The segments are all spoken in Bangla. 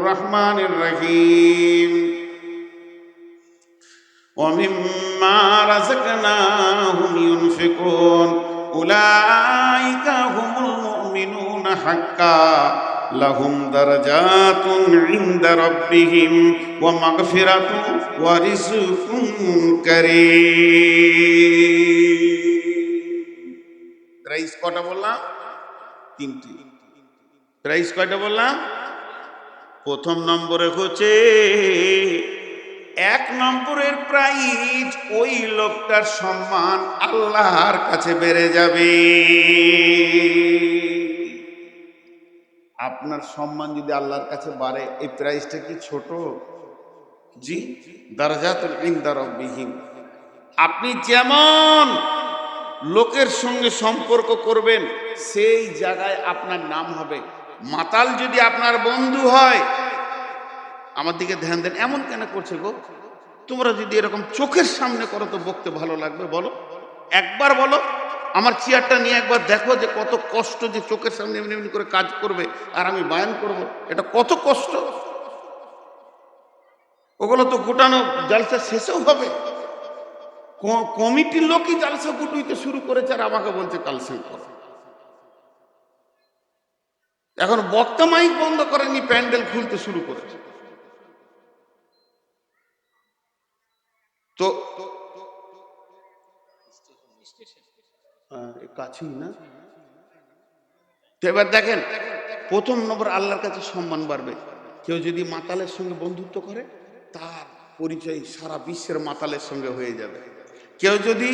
الرحمن الرحيم ومما رزقناهم ينفقون أولئك هم المؤمنون حقا لهم درجات عند ربهم ومغفرة ورزق كريم প্রাইস কটা বললাম তিনটি প্রাইস কয়টা বললাম প্রথম নম্বরে হচ্ছে, এক নম্বরের প্রাইজ ওই লোকটার সম্মান আল্লাহর কাছে বেড়ে যাবে। আপনার সম্মান যদি আল্লাহর কাছে বাড়ে, এই প্রাইজটা কি ছোট? জি, দারাজাতুল ইনদা রব্বিহিম। আপনি যেমন লোকের সঙ্গে সম্পর্ক করবেন, সেই জায়গায় আপনার নাম হবে। মাতাল যদি আপনার বন্ধু হয়, আমার দিকে ধ্যান দেন। এমন কেন করছে গো? তোমরা যদি এরকম চোখের সামনে করো তো বকতে ভালো লাগবে, বলো। একবার বলো, আমার চেয়ারটা নিয়ে একবার দেখো যে কত কষ্ট যে চোখের সামনে এমনি এমনি করে কাজ করবে, আর আমি বায়ান করব। এটা কত কষ্ট? ওগুলো তো গোটানো জালসা শেষেও হবে। কমিটির লোকই জালসা গুটুইতে শুরু করেছে আর আমাকে বলছে কালসেন করো এখন বক্তা মাইক বন্ধ করেনি প্যান্ডেল খুলতে শুরু করেছে। তো কাছেই না? এবার দেখেন, প্রথম নম্বর আল্লাহর কাছে সম্মান বাড়বে। কেউ যদি মাতালের সঙ্গে বন্ধুত্ব করে, তার পরিচয় সারা বিশ্বের মাতালের সঙ্গে হয়ে যাবে। কেউ যদি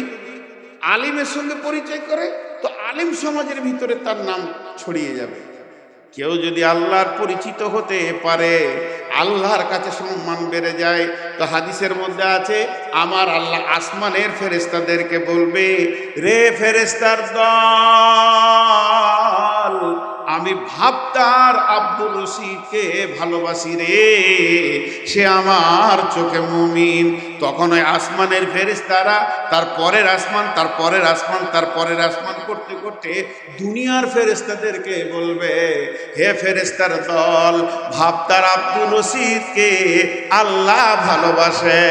আলিমের সঙ্গে পরিচয় করে, তো আলিম সমাজের ভিতরে তার নাম ছড়িয়ে যাবে। কেউ যদি আল্লাহর পরিচিত হতে পারে, আল্লাহর কাছে সম্মান বেড়ে যায়, তো হাদিসের মধ্যে আছে, আমার আল্লাহ আসমানের ফেরেস্তাদেরকে বলবে, রে ফেরেস্তার দল, আমি ভাবতার আব্দুল রশিদকে ভালোবাসি রে, সে আমার চোখে মুমিন। তখন ওই আসমানের ফেরেস্তারা তার পরের আসমান, তার পরের আসমান, তার পরের আসমান করতে করতে দুনিয়ার ফেরেস্তাদেরকে বলবে, হে ফেরেস্তার দল, ভাবতার আব্দুল রশিদকে আল্লাহ ভালোবাসে।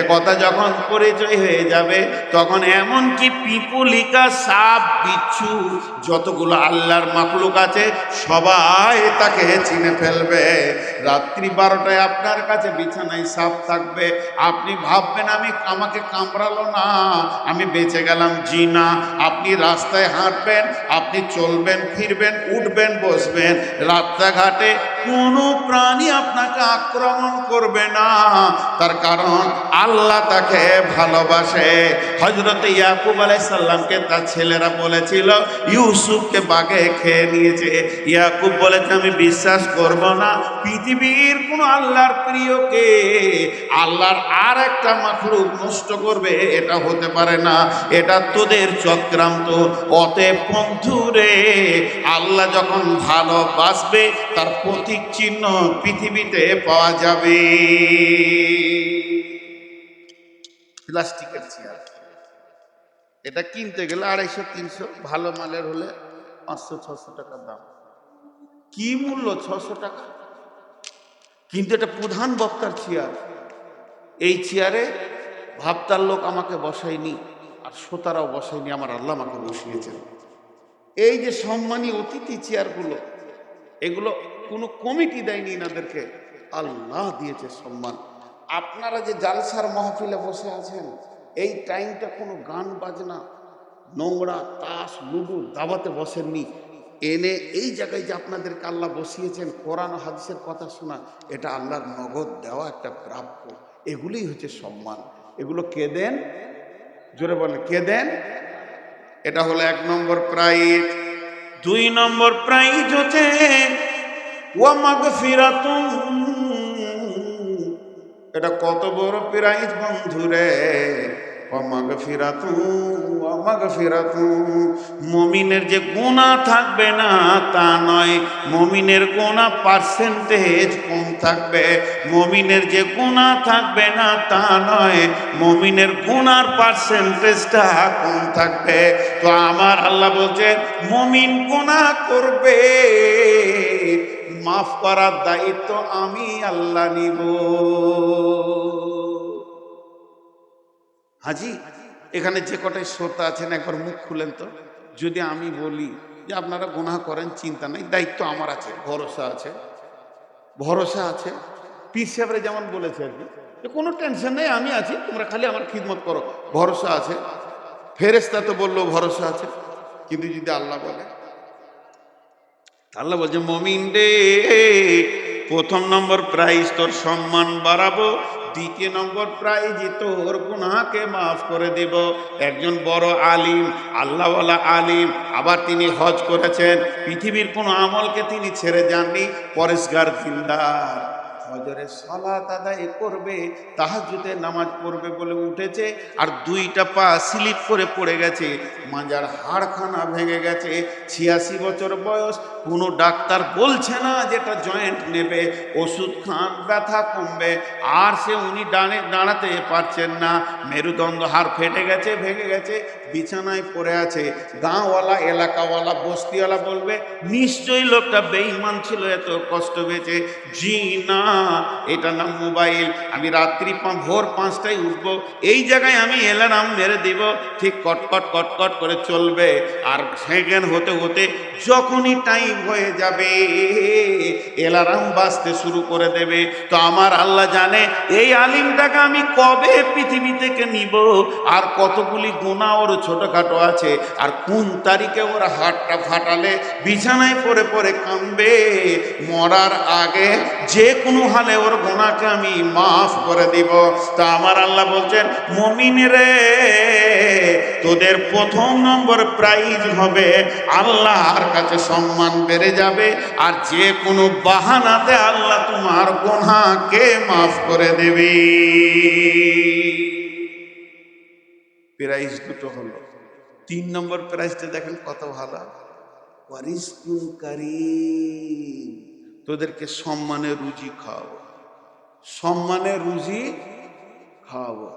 এ কথা যখন পরিচয় হয়ে যাবে, তখন এমন কি পিপুলিকা, সাপ, বিচ্ছু, যতগুলো আল্লাহর মাকলুক আছে, সবাই তাকে চিনে ফেলবে। রাত্রি বারোটায় আপনার কাছে বিছানায় সাপ থাকবে, আপনি ভাববেন আমি আমাকে কামড়ালো না, আমি বেঁচে গেলাম জি না আপনি রাস্তায় হাঁটবেন, আপনি চলবেন, ফিরবেন, উঠবেন, বসবেন। রাস্তাঘাটে কোনো প্রাণী আপনাকে আক্রমণ করবে না। তার কারণ আল্লাহ তাকে ভালোবাসে। হজরত ইয়াকুব আলাইসাল্লামকে তার ছেলেরা বলেছিল, ইউসুফকে বাগে খেয়ে নিয়েছে। ইয়াকুব বলেছে, আমি বিশ্বাস করব না। পৃথিবীর কোনো আল্লাহর প্রিয়কে আল্লাহর আর একটা মাখলুক নষ্ট করবে, এটা হতে পারে না। এটা তোদের চক্রান্ত। অতএব বন্ধুরে, আল্লাহ যখন ভালোবাসবে তার প্রতীক চিহ্ন পৃথিবীতে পাওয়া যাবে। প্লাস্টিকের চেয়ার। এটা কিনতে গেলে আড়াইশো, তিনশো, ভালো মালের হলে পাঁচশো, ছশো টাকা দাম। কি মূল্য? ছশো টাকা। কিন্তু এটা প্রধান বক্তার চেয়ার। এই চেয়ারে ভাবতার লোক আমাকে বসায়নি আর শ্রোতারাও বসায়নি, আমার আল্লাহ আমাকে বসিয়েছেন। এই যে সম্মানী অতিথি চেয়ারগুলো এগুলো কোনো কমিটি দেয়নি এনাদেরকে। আল্লাহ দিয়েছে সম্মান। আপনারা যে জালসার মহফিলে বসে আছেন, এই টাইমটা কোনো গান বাজনা, নোংরা, তাস, লুডু দাবাতে বসেননি। এনে এই জায়গায় যে আপনাদেরকে আল্লাহ বসিয়েছেন, কোরআন হাদিসের কথা শোনা, এটা আল্লাহর নগদ দেওয়া একটা প্রাপ্য। এগুলোই হচ্ছে সম্মান। এগুলো কে দেন? জোরে বলেন, কে দেন? এটা হলো এক নম্বর প্রাইজ। দুই নম্বর প্রাইজ হচ্ছে এটা কত বড় প্রাইজ বন্ধুরে? মুমিনের যে গুনাহ থাকবে না, তা নয়। মুমিনের গুনাহ পার্সেন্টেজ কম থাকবে। মুমিনের যে গুনাহ থাকবে না, তা নয়। মুমিনের গুনার পার্সেন্টেজটা কম থাকবে। তো আমার আল্লাহ বলছে, মুমিন গুনাহ করবে। মাফ করার দায়িত্ব আমি আল্লাহ নিব। হাজি, এখানে যে কটাই শ্রোতা আছেন, একবার মুখ খুলেন তো। যদি আমি বলি যে আপনারা গুনাহ করেন, চিন্তা নাই, দায়িত্ব আমার আছে, ভরসা আছে। ভরসা আছে। পীর সাহেবরা যেমন বলেছে আর কি, যে কোনো টেনশন নেই, আমি আছি, তোমরা খালি আমার খিদমত করো, ভরসা আছে। ফেরেস্তা তো বলল, ভরসা আছে। কিন্তু যদি আল্লাহ বলে, আল্লাহ বলছে, মমিন রে, প্রথম নম্বর প্রাইজ তোর সম্মান বাড়াবো দ্বিতীয় নম্বর প্রাইজই তোর গুনাকে মাফ করে দেব। একজন বড় আলিম, আল্লাহওয়ালা আলিম, আবার তিনি হজ করেছেন। পৃথিবীর কোনো আমলকে তিনি ছেড়ে যাননি। পরিষ্কার দিনদার হজরে সালাত আদায় করবে তাহাজুতে নামাজ পড়বে বলে উঠেছে, আর দুইটা পা স্লিপ করে পড়ে গেছে। মাজার হাড়খানা ভেঙে গেছে, ছিয়াশি বছর বয়স, কোনো ডাক্তার বলছে না যেটা জয়েন্ট নেবে, ওষুধ খান, ব্যথা কমবে, আর সে উনি ডানে দাঁড়াতে পারছেন না। মেরুদণ্ড হাড় ফেটে গেছে, ভেঙে গেছে, বিছানায় পড়ে আছে। গাঁওয়ালা, এলাকাওয়ালা, বস্তিওয়ালা বলবে, নিশ্চয়ই লোকটা বেঈমান ছিল, এত কষ্ট পেয়েছে। জি না এটা নাম মোবাইল। আমি রাত্রি ভোর পাঁচটায় উঠবো। এই জায়গায় আমি অ্যালার্ম মেরে দিব। ঠিক কটকট কটকট করে চলবে। আর সেকেন্ড হতে হতে যখনই টাইম হয়ে যাবে, অ্যালার্ম বাজতে শুরু করে দেবে। তো আমার আল্লাহ জানে, এই আলিমটাকে আমি কবে পৃথিবী থেকে নিব? আর কতগুলি গুণা ওর ছোটখাটো আছে? আর কোন তারিখে ওর হাতটা ফাটালে? বিছানায় পরে পরে কামবে মরার আগে যে কোনো হালে ওর গোনাকে আমি মাফ করে দিব। তা আমার আল্লাহ বলছেন, মমিন রে, তোদের প্রথম নম্বর প্রাইজ হবে আল্লাহর কাছে সম্মান বেড়ে যাবে। আর যে কোনো বাহানাতে আল্লাহ তোমার গোনাকে মাফ করে দেবে। প্রাইজ দুটো হলো। তিন নম্বর প্রাইজটা দেখেন কত ভালো। ওয়ারিসকুন কারিম। তোদেরকে সম্মানে রুজি খাওয়াবো। সম্মানে রুজি খাওয়াবো।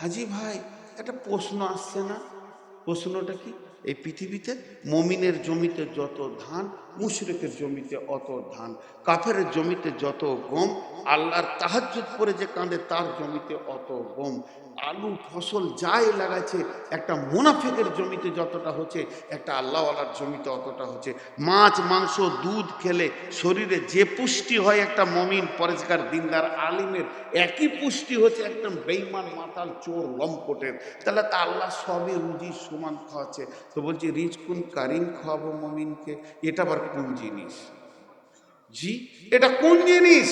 হাজি ভাই, একটা প্রশ্ন আসছে না? প্রশ্নটা কি? এই পৃথিবীতে মমিনের জমিতে যত ধান মুশরেকের জমিতে অত ধান কাফের জমিতে যত গম, আল্লাহর তাহাজ্জুদ করে যে কাঁদে তার জমিতে অত গম। আলু, ফসল যাই লাগাচ্ছে একটা মুনাফেকের জমিতে যতটা হচ্ছে, একটা আল্লাহওয়ালার জমিতে অতটা হচ্ছে। মাছ, মাংস, দুধ খেলে শরীরে যে পুষ্টি হয় একটা মমিন পরেশকার দিনদার, আলিমের, একই পুষ্টি হচ্ছে একদম বেইমান মাতাল, চোর, লম্পটের। তাহলে তা আল্লাহ সবই রুজি, সমান খাওয়াচ্ছে। তো বলছি, রিজকুন কারিম খাওয়াবো মমিনকে। এটা আবার কোন জিনিস। জি, এটা কোন জিনিস?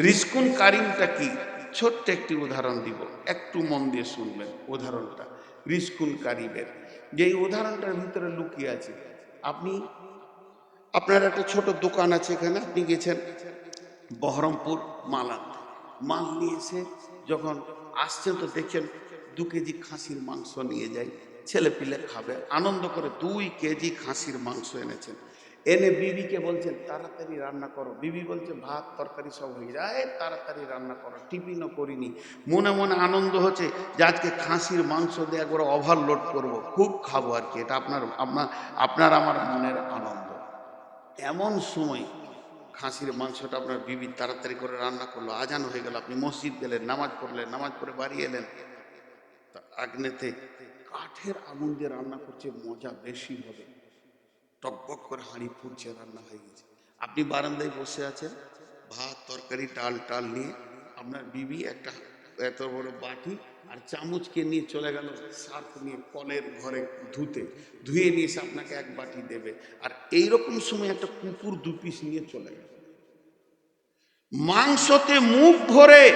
রিস্কুন কারিমটা কি? ছোট্ট একটি উদাহরণ দিব। একটু মন দিয়ে শুনবেন উদাহরণটা রিস্কুন কারিমের। যে উদাহরণটার ভিতরে লুকিয়ে আছে, আপনি, আপনার একটা ছোট দোকান আছে এখানে, আপনি গেছেন বহরমপুর মাল আনতে মাল নিয়ে এসে যখন আসছেন তো দেখছেন দু কেজি খাসির মাংস নিয়ে যাই ছেলে পিলে খাবে। আনন্দ করে দুই কেজি খাসির মাংস এনেছেন। এনে বিবিকে বলছেন, তাড়াতাড়ি রান্না করো। বিবি বলছে, ভাত, তরকারি সব হয়ে যায়। তাড়াতাড়ি রান্না করো, টিফিনও করিনি। মনে মনে আনন্দ হচ্ছে যে আজকে খাসির মাংস দিয়ে একবার ওভারলোড করব। খুব খাব আর কি, এটা আপনার আপনার আপনার আমার মনের আনন্দ। এমন সময় খাসির মাংসটা আপনার বিবি তাড়াতাড়ি করে রান্না করল। আজান হয়ে গেল, আপনি মসজিদ গেলেন, নামাজ পড়লেন, নামাজ পড়ে বাড়ি এলেন। আগ্নেতে কাঠের আগুন দিয়ে রান্না করছে, মজা বেশি হবে। টকবক করে হাঁড়ি ফুটছে রান্না হয়ে গেছে। আপনি বারান্দায় বসে আছেন, ভাত, তরকারি, ডাল টাল নিয়ে আপনার বিবি একটা এত বড় বাটি আর চামচকে নিয়ে চলে গেল সার্ফ নিয়ে কলের ঘরে ধুতে। ধুয়ে নিয়ে এসে আপনাকে এক বাটি দেবে। আর এইরকম সময় একটা কুকুর দু পিস নিয়ে চলে গেল। মাংসতে মুখ ভরে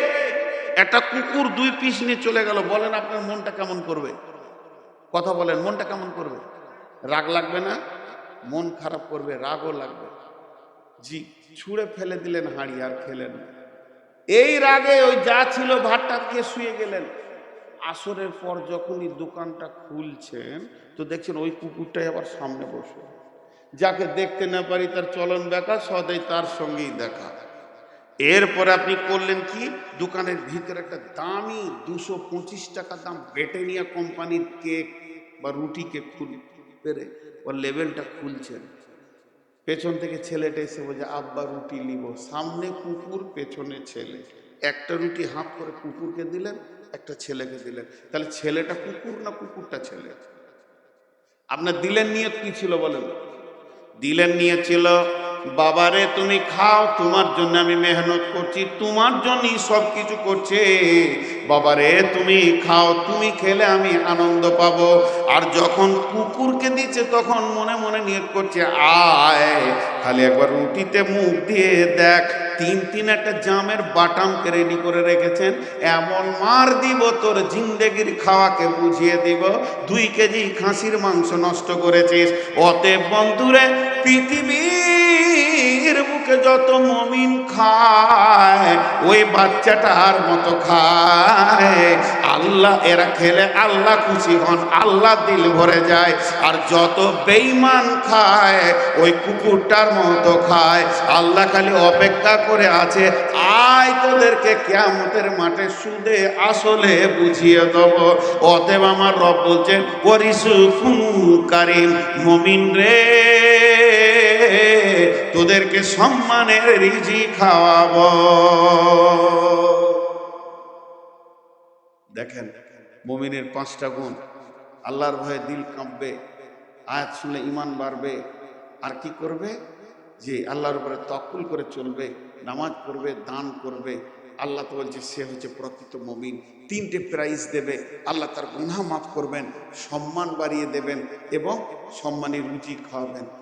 একটা কুকুর দুই পিস নিয়ে চলে গেল। বলেন আপনার মনটা কেমন করবে? কথা বলেন, মনটা কেমন করবে? রাগ লাগবে না? মন খারাপ করবে, রাগও লাগবে। জি, ছুঁড়ে ফেলে দিলেন হাঁড়ি, আর খেলেন এই রাগে ওই যা ছিল ভাতটা দিয়ে শুয়ে গেলেন। আসরের পর যখনই দোকানটা খুলছেন, তো দেখছেন ওই কুকুরটাই আবার সামনে বসে। যাকে দেখতে না পারি তার চলন দেখা সদাই তার সঙ্গেই দেখা। এরপরে আপনি করলেন কি? দোকানের ভিতরে একটা দামি দুশো পঁচিশ টাকা দাম ব্রিটানিয়া কোম্পানির কেক বা রুটিকে খুল পেরে ওর লেভেলটা খুলছেন। পেছন থেকে ছেলেটা এসে বলছে, আব্বা, রুটি নিব। সামনে কুকুর, পেছনে ছেলে। একটা রুটি হাফ করে কুকুরকে দিলেন, একটা ছেলেকে দিলেন। তাহলে ছেলেটা কুকুর না কুকুরটা ছেলে? আপনার দিলেন নিয়ত কি ছিল বলেন? দিলেন নিয়ে ছিল বাবারে, তুমি খাও, তোমার জন্য আমি মেহনত করছি, তোমার জন্যই সব কিছু করছে। বাবারে, তুমি খাও, তুমি খেলে আমি আনন্দ পাব। আর যখন কুকুরকে দিচ্ছে, তখন মনে মনে নিয়োগ করছে, আয়, খালি একবার রুটিতে মুখ দিয়ে দেখ, তিন তিন একটা জামের বাটামকে রেডি করে রেখেছেন, এমন মার দিব, তোর জিন্দেগির খাওয়াকে বুঝিয়ে দিব। দুই কেজি খাসির মাংস নষ্ট করেছিস, অতএব বন্ধুরে পৃথিবীর বুকে যত মমিন খায়, ওই বাচ্চাটার মতো খায়। আল্লাহ এরা খেলে আল্লাহ খুশি হন, আল্লাহ দিল ভরে যায়। আর যত বেইমান খায়, ওই কুকুরটার মতো খায়। আল্লাহ খালি অপেক্ষা করে আছে, আয় তোদেরকে কেয়ামতের মাঠে সুদে আসলে বুঝিয়ে দেব। অতএব আমার রব বলছেন করিসু কারিম, মমিন রে। তোদেরকে সম্মানের রিজি খাওয়াবো। দেখেন, মমিনের পাঁচটা গুণ। আল্লাহর ভয়ে দিল কাঁপবে, আয়াত শুনলে ইমান বাড়বে। আর কি করবে? যে আল্লাহর উপরে তকুল করে চলবে, নামাজ পড়বে, দান করবে। আল্লাহ তো বলছে, সে হচ্ছে প্রকৃত মমিন। তিনটে প্রাইজ দেবে। আল্লাহ তার গুনাহ মাফ করবেন, সম্মান বাড়িয়ে দেবেন এবং সম্মানের রুচি খাওয়াবেন।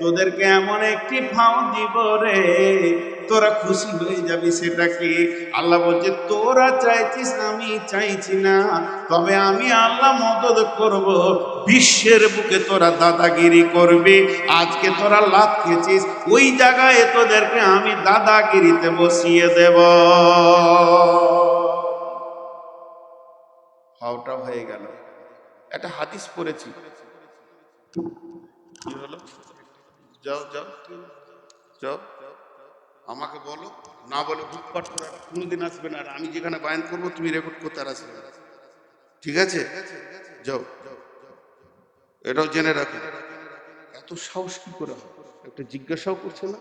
তোদেরকে এমন একটি ফাও দিব রে, তোরা খুশি হয়ে যাবি সেটাকে। আল্লাহ বলছে, তোরা চাইছিস আমি চাইছি না, তবে আমি আল্লাহ মদত করব। বিশ্বের বুকে তোরা দাদাগিরি করবে, আজকে তোরা লাভ খেয়েছিস, ওই জায়গায় তোদেরকে আমি দাদাগিরিতে বসিয়ে দেব। হাওটা হয়ে গেল। একটা হাদিস পড়েছি। কি হলো? যাও যাও যাও। আমাকে বলো, না বলে বুকপাট করে আর কোনোদিন আসবে না। আর আমি যেখানে বায়ন করব, তুমি রেকর্ড করতে আর আসবে ঠিক আছে? যাও এটাও জেনে রাখো। এত সাহস কি করে একটা জিজ্ঞাসাও করছে না।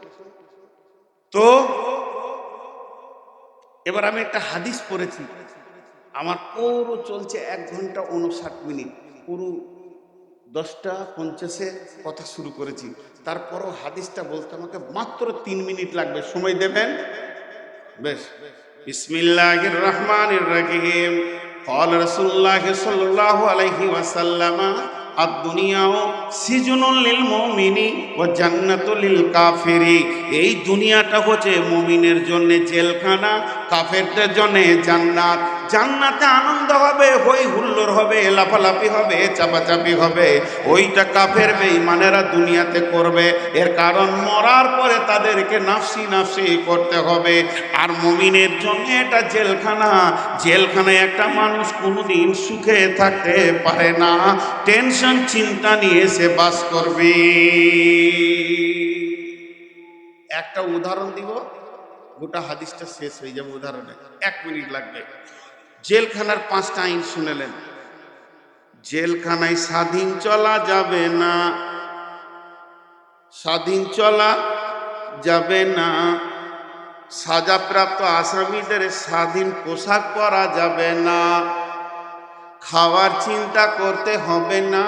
তো, এবার আমি একটা হাদিস পড়েছি। আমার পুরো চলছে এক ঘণ্টা উনষাট মিনিট। পুরো দশটা পঞ্চাশে কথা শুরু করেছি তারপরও হাদিসটা বলতে আমাকে মাত্র তিন মিনিট লাগবে সময় দেবেন বেশ বিসমিল্লাহির রহমানির রহিম قال رسول الله صلى الله عليه وسلم الدنيا سجن للمؤمن وجنة للكافر এই দুনিয়াটা হচ্ছে মুমিনের জন্য জেলখানা কাফেরদের জন্য জান্নাত জান্নাতে আনন্দ হবে, হই হুল্লোড় হবে, লাফালাফি হবে, চাপাচাপি হবে। ওইটা কাফের বেঈমানেরা দুনিয়াতে করবে। এর কারণ মরার পরে তাদেরকে নাফসি নাফসি করতে হবে। আর মমিনের জন্য এটা জেলখানা। জেলখানায় একটা মানুষ কোনোদিন সুখে থাকতে পারে না। টেনশন, চিন্তা নিয়ে সে বাস করবে। একটা উদাহরণ দিব। গোটা হাদিসটা শেষ হয়ে যাবে উদাহরণে। এক মিনিট লাগবে। জেলখানার পাঁচটা আইন শুনেলেন। জেলখানায় স্বাধীন চলা যাবে না। স্বাধীন চলা যাবে না। সাজাপ্রাপ্ত আসামিদের স্বাধীন পোশাক পরা যাবে না। খাওয়ার চিন্তা করতে হবে না।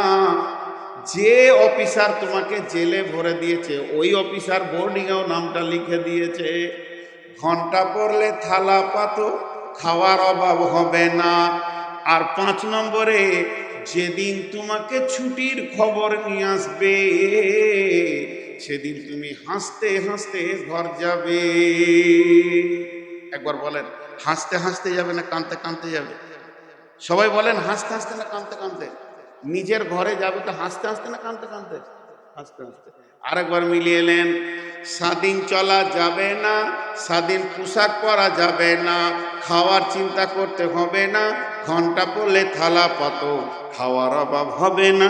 যে অফিসার তোমাকে জেলে ভরে দিয়েছে, ওই অফিসার বোর্ডিংয়েও নামটা লিখে দিয়েছে। ঘণ্টা পড়লে থালা পাতো খাওয়ার অভাব হবে না। আর পাঁচ নম্বরে, যেদিন তোমাকে ছুটির খবর নিয়ে আসবে, সেদিন তুমি হাসতে হাসতে ঘর যাবে। একবার বলেন, হাসতে হাসতে যাবে না কাঁদতে কাঁদতে যাবে? সবাই বলেন, হাসতে হাসতে না কাঁদতে কাঁদতে? নিজের ঘরে যাবে তো হাসতে হাসতে না কাঁদতে কাঁদতে? হাসতে আস্তে আরেকবার মিলিয়ে এলেন স্বাধীন চলা যাবে না, স্বাধীন পোশাক পরা যাবে না খাওয়ার চিন্তা করতে হবে না। ঘণ্টা পড়লে থালা পাত, খাওয়ার অভাব হবে না।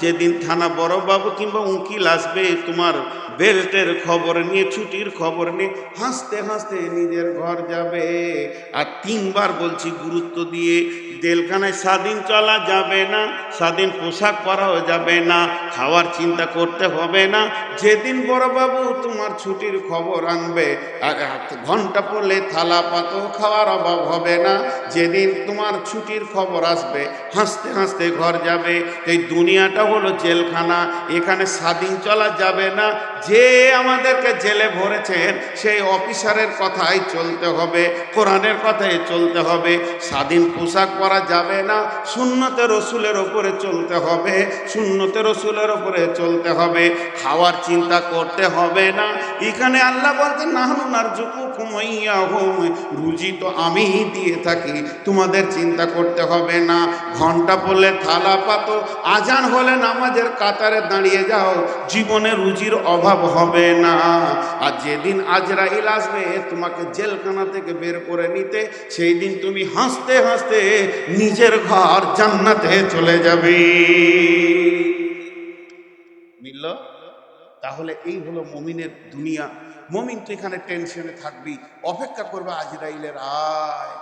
যেদিন থানা বড়বাবু কিংবা উকিল আসবে, তোমার বেল্টের খবর নিয়ে, ছুটির খবর নিয়ে হাসতে হাসতে নিজের ঘর যাবে। আর তিনবার বলছি গুরুত্ব দিয়ে, জেলখানায় স্বাধীন চলা যাবে না, স্বাধীন পোশাক পরাও যাবে না, খাওয়ার চিন্তা করতে হবে না। যেদিন বড়বাবু তোমার ছুটির খবর আনবে, আর ঘণ্টা পড়লে থালা পাতো, খাওয়ার অভাব হবে না। যেদিন তোমার ছুটির খবর আসবে, হাসতে হাসতে ঘর যাবে। এই দুনিয়াটা হলো জেলখানা, এখানে স্বাধীন চলা যাবে না। যে আমাদেরকে জেলে ভরেছেন, সেই অফিসারের কথাই চলতে হবে, কোরআনের কথাই চলতে হবে। স্বাধীন পোশাক পরা যাবে না, সুন্নতে রসুলের ওপরে চলতে হবে, সুন্নতে রসুলের ওপরে চলতে হবে। খাওয়ার চিন্তা করতে হবে না। এখানে আল্লাহ বলতে নাহনুনার জুকু কুমাইয়া হোম রুজি তো আমি দিয়ে থাকি, তোমাদের চিন্তা করতে হবে না। ঘণ্টা পড়লে থালা পাতো, আজান হলে নামাজের কাতারে দাঁড়িয়ে যাও, জীবনে রুজির অভাব হবে না। আর যেদিন আজরাইল আসবে, তোমাকে জেলখানা থেকে বের করে নিতে সেই দিন তুমি হাসতে হাসতে নিজের ঘর জান্নাতে চলে যাবে। মিলল, তাহলে এই হলো মমিনের দুনিয়া। মমিন তো এখানে টেনশনে থাকবি, অপেক্ষা করবে আজরাইলের আয়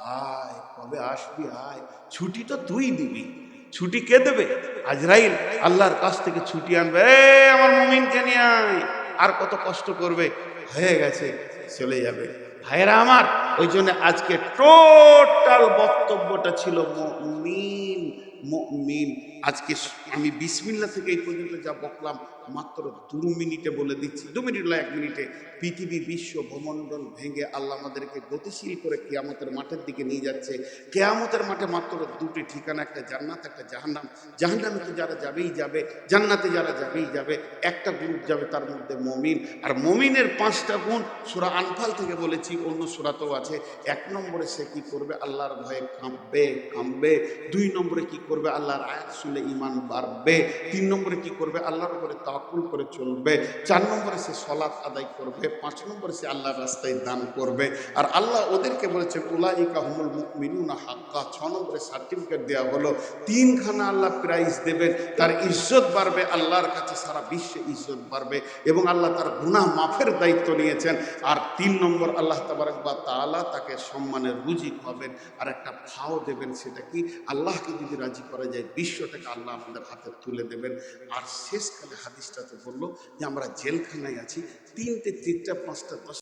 আয়, কবে আসবি, আয়। ছুটি তো তুই দিবি। ছুটি কে দেবে? আজরাইল। আল্লাহর কাছ থেকে ছুটি আনবে। এ, আমার মমিনকে নিয়ে আয়। আর কত কষ্ট করবে। হয়ে গেছে, চলে যাবে। ভাইয়েরা আমার, ওই জন্য আজকে টোটাল বক্তব্যটা ছিল মমিন মমিন। আজকে আমি বিসমিল্লা থেকে এই পর্যন্ত যা বকলাম, মাত্র দু মিনিটে বলে দিচ্ছি। দু মিনিট এক মিনিটে। পৃথিবী বিশ্ব ভূমণ্ডল ভেঙে আল্লাহ আমাদেরকে গতিশীল করে কেয়ামতের মাঠের দিকে নিয়ে যাচ্ছে। কেয়ামতের মাঠে মাত্র দুটি ঠিকানা, একটা জান্নাত, একটা জাহান্নাম। জাহান্নামে যারা যাবেই যাবে, জান্নাতে যারা যাবেই যাবে, একটা গ্রুপ যাবে তার মধ্যে মমিন। আর মমিনের পাঁচটা গুণ সুরা আনফাল থেকে বলেছি, অন্য সুরাতেও আছে। এক নম্বরে সে কি করবে? আল্লাহর ভয়ে কাঁপবে কাঁপবে। দুই নম্বরে কি করবে? আল্লাহর আয়াত শুনলে ইমান বাড়বে, তিন নম্বরে কি করবে? আল্লাহর উপরে তাকুল করে চলবে, চার নম্বরে সে সলাৎ আদায় করবে, পাঁচ নম্বরে সে আল্লাহর রাস্তায় দান করবে। আর আল্লাহ ওদেরকে বলেছেন, উলাইকা হুমুল মিনুনা হাক্কা, ছ নম্বরে সার্টিফিকেট দেওয়া হলো, তিনখানা আল্লাহ প্রাইজ দেবেন, তার ইজ্জত বাড়বে, আল্লাহর কাছে সারা বিশ্বে ইজ্জত বাড়বে এবং আল্লাহ তার গুনাহ মাফের দায়িত্ব নিয়েছেন। আর তিন নম্বর, আল্লাহ তাবারক বা তাআলা তাকে সম্মানের রুজি হবেন আর একটা ভাও দেবেন সেটা কি? আল্লাহকে যদি রাজি করা যায়, বিশ্বটাকে আল্লাহ আমাদের হাতে তুলে দেবেন। আর শেষকালে হাদিসটাতে বলল যে আমরা জেলখানায় আছি, তিনটে, তিনটা, পাঁচটা দশ